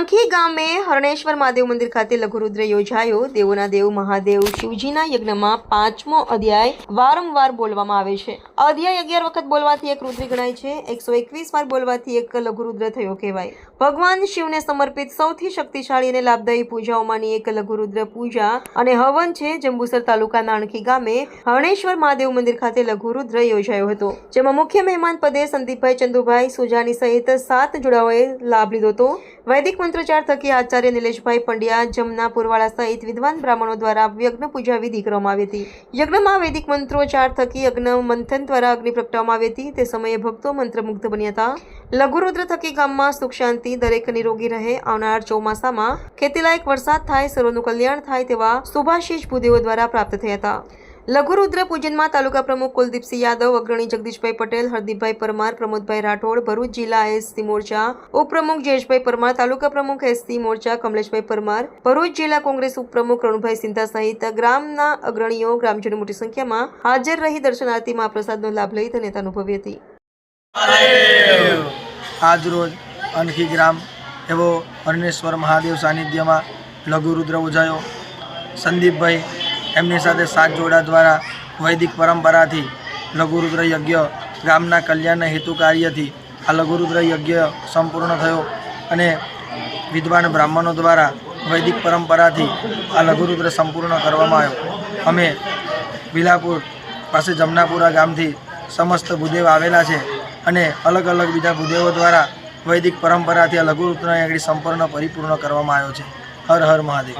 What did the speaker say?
અણખી ગામે હરણેશ્વર મહાદેવ મંદિર ખાતે લઘુરુદ્ર યોજાયો. દેવોના દેવ મહાદેવ શિવજીના યજ્ઞમાં પાંચમો અધ્યાય વારંવાર બોલવામાં આવે છે. અધ્યાય અગિયાર વખત બોલવાથી એક રુદ્ર ગણાય છે. એકસો એકવીસ વાર બોલવાથી એક લઘુરુદ્ર થયો કહેવાય. ભગવાન શિવને સમર્પિત સૌથી શક્તિશાળી અને લાભદાયી પૂજાઓમાંની એક લઘુરુદ્ર પૂજા અને હવન છે. જંબુસર તાલુકાના અણખી ગામે હરણેશ્વર મહાદેવ મંદિર ખાતે લઘુરુદ્ર યોજાયો હતો. જેમાં મુખ્ય મહેમાન પદે સંદીપભાઈ ચંદુભાઈ સુજાની સહિત સાત જોડાઓએ લાભ લીધો હતો. વૈદિક મંત્રોચ્ચાર થકી આચાર્ય નિલેશભાઈ પંડ્યા જમના પુરવાળા સહિત વિદ્વાન બ્રાહ્મણો દ્વારા યજ્ઞ પૂજા વિધિ કરવામાં આવી હતી. યજ્ઞમાં વૈદિક મંત્રોચ્ચાર થકી યજ્ઞ મંથન દ્વારા અગ્નિ પ્રગટાવવામાં આવી હતી. તે સમયે ભક્તો મંત્રમુગ્ધ બન્યા હતા. લઘુરુદ્ર થકી ગામમાં સુખ શાંતિ, દરેક નિરોગી રહે. આવનાર ચોમાસામાં ખેતીલાયક વરસાદ થાય, સર્વનું કલ્યાણ થાય તેવા શુભાશીષ ભૂદેવો દ્વારા પ્રાપ્ત થયા હતા. લઘુરુદ્ર પૂજનમાં તાલુકા પ્રમુખ કુલદીપસિંહ યાદવ, અગ્રણી જગદીશભાઈ પટેલ, હરદીપભાઈ પરમાર, પ્રમોદભાઈ રાઠોડ, ભરૂચ જિલ્લા એસસી મોરચા, ઉપપ્રમુખ જયેશભાઈ પરમાર, તાલુકા પ્રમુખ એસસી મોરચા, કમલેશભાઈ પરમાર, ભરૂચ જિલ્લા કોંગ્રેસ ઉપપ્રમુખ રણુભાઈ સિંધા સહિત ગ્રામના અગ્રણીઓ ગ્રામજનો મોટી સંખ્યામાં હાજર રહી દર્શનાર્થી મહાપ્રસાદનો લાભ લઈ ધન્યતા અનુભવી હતી. આજરોજ અનખી ગ્રામ એવો અરણેશ્વર મહાદેવ સાનિધ્યમાં લઘુરુદ્ર ઉજાયો. સંદીપભાઈ એમની સાથે સાત જોડા દ્વારા વૈદિક પરંપરાથી લઘુરુદ્ર યજ્ઞ ગામના કલ્યાણના હેતુ કાર્યથી આ લઘુરુદ્ર યજ્ઞ સંપૂર્ણ થયો અને વિદ્વાન બ્રાહ્મણો દ્વારા વૈદિક પરંપરાથી આ લઘુરુદ્ર સંપૂર્ણ કરવામાં આવ્યો. અમે વિલાપુર પાસે જમનાપુરા ગામથી સમસ્ત ભૂદેવ આવેલા છે અને અલગ અલગ બીજા ભૂદેવો દ્વારા વૈદિક પરંપરાથી આ લઘુરુદ્ર આગળ સંપૂર્ણ પરિપૂર્ણ કરવામાં આવ્યો છે. હર હર મહાદેવ.